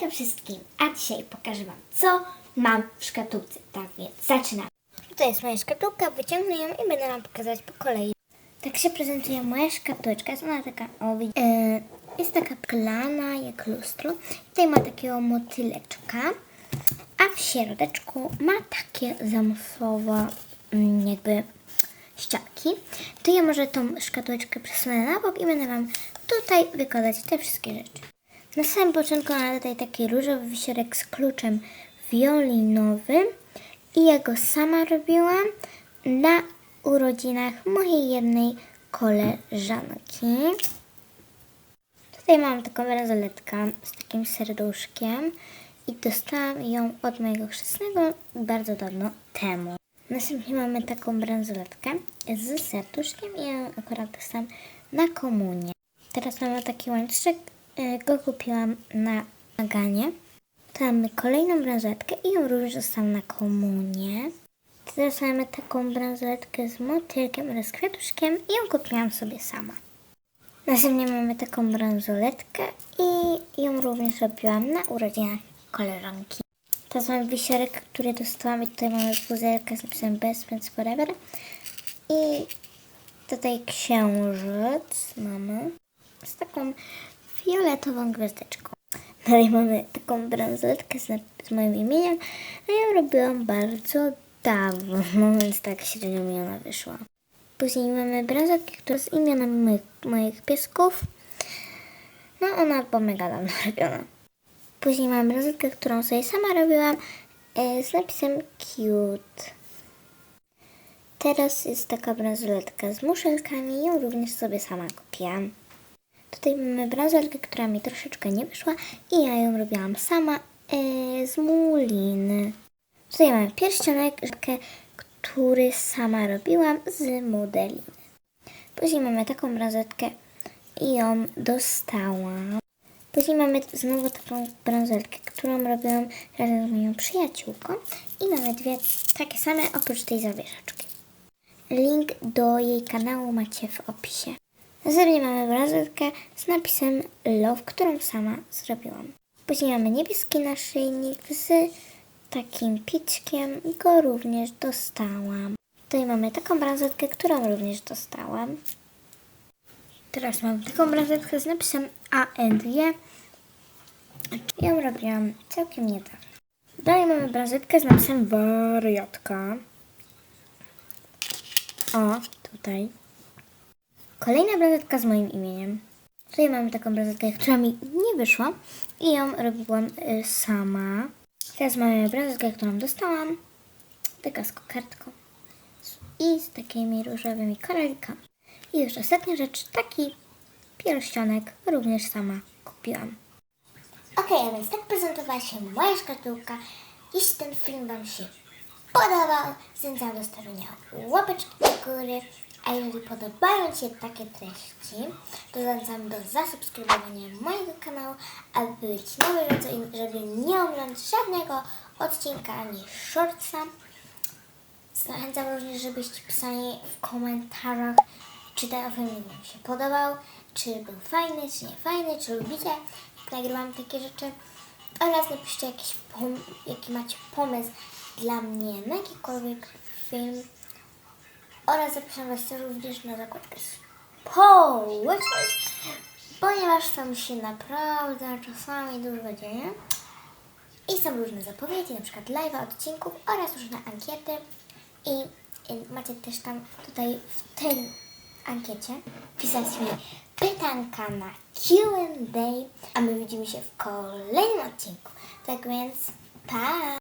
Hejka wszystkim, a dzisiaj pokażę Wam, co mam w szkatułce. Tak więc zaczynamy. Tutaj jest moja szkatułka, wyciągnę ją i będę Wam pokazać po kolei. Tak się prezentuje moja szkatułeczka. Jest ona taka, o, e, jest taka plana jak lustro. Tutaj ma takiego motyleczka, a w środeczku ma takie zamysłowe mm, jakby ścianki. To ja może tą szkatułeczkę przesunę na bok i będę Wam tutaj wykładać te wszystkie rzeczy. Na samym początku mam tutaj taki różowy wisiorek z kluczem violinowym i ja go sama robiłam na urodzinach mojej jednej koleżanki. Tutaj mam taką bransoletkę z takim serduszkiem i dostałam ją od mojego chrzestnego bardzo dawno temu. Następnie mamy taką bransoletkę z serduszkiem i ją akurat dostałam na komunię. Teraz mamy taki łańcuszek, go kupiłam na Maganie. To mamy kolejną bransoletkę i ją również dostałam na komunię. Teraz mamy taką bransoletkę z motylkiem oraz kwiatuszkiem i ją kupiłam sobie sama. Następnie mamy taką bransoletkę i ją również robiłam na urodzinach koleżanki. Teraz mamy wisiorek, który dostałam i tutaj mamy puzelkę z napisem Best Friends Forever. I tutaj księżyc mamy z taką fioletową gwiazdeczką. Dalej mamy taką bransoletkę z, z moim imieniem, a ja robiłam bardzo dawno, więc tak średnio mi ona wyszła. Później mamy bransoletkę, która z imionami moich, moich piesków. No ona była mega dawno robiona. Później mam bransoletkę, którą sobie sama robiłam e, z napisem cute. Teraz jest taka bransoletka z muszelkami, ją również sobie sama kupiłam. Tutaj mamy bransoletkę, która mi troszeczkę nie wyszła i ja ją robiłam sama e, z muliny. Tutaj mamy pierścionek, który sama robiłam z modeliny. Później mamy taką bransoletkę i ją dostałam. Później mamy znowu taką bransoletkę, którą robiłam razem z moją przyjaciółką i mamy dwie takie same oprócz tej zawieszaczki. Link do jej kanału macie w opisie. Następnie mamy z napisem Love, którą sama zrobiłam. Później mamy niebieski naszyjnik z takim piczkiem go również dostałam. Tutaj mamy taką bransoletkę, którą również dostałam. Teraz mam taką bransoletkę z napisem ANG. Ją robiłam całkiem niedawno. Dalej mamy bransoletkę z napisem wariatka. O, tutaj. Kolejna bransoletka z moim imieniem. Tutaj mamy taką bransoletkę, która mi nie wyszła i ją robiłam y, sama. Teraz mamy bransoletkę, którą dostałam. Taka z kokardką. I z takimi różowymi karalikami. I już ostatnia rzecz, taki pierścionek również sama kupiłam. Okej, a więc tak prezentowała się moja szkatułka. Jeśli ten film Wam się podobał, zachęcam do stawienia łapeczki do góry. A jeżeli podobają Ci się takie treści, to zachęcam do zasubskrybowania mojego kanału, aby być i żeby nie ominąć żadnego odcinka ani shortsa. Zachęcam również, żebyście pisali w komentarzach, czy ten film Wam się podobał, czy był fajny, czy nie fajny, czy lubicie, jak nagrywam takie rzeczy. Oraz napiszcie jakiś jaki macie pomysł dla mnie na jakikolwiek film. Oraz zapraszam Was również na zakładkę społeczność, ponieważ tam się naprawdę czasami dużo dzieje. I są różne zapowiedzi, na przykład live odcinków oraz różne ankiety. I, I macie też tam tutaj w tej ankiecie pisać mi pytanka na Q&A, a my widzimy się w kolejnym odcinku. Tak więc pa!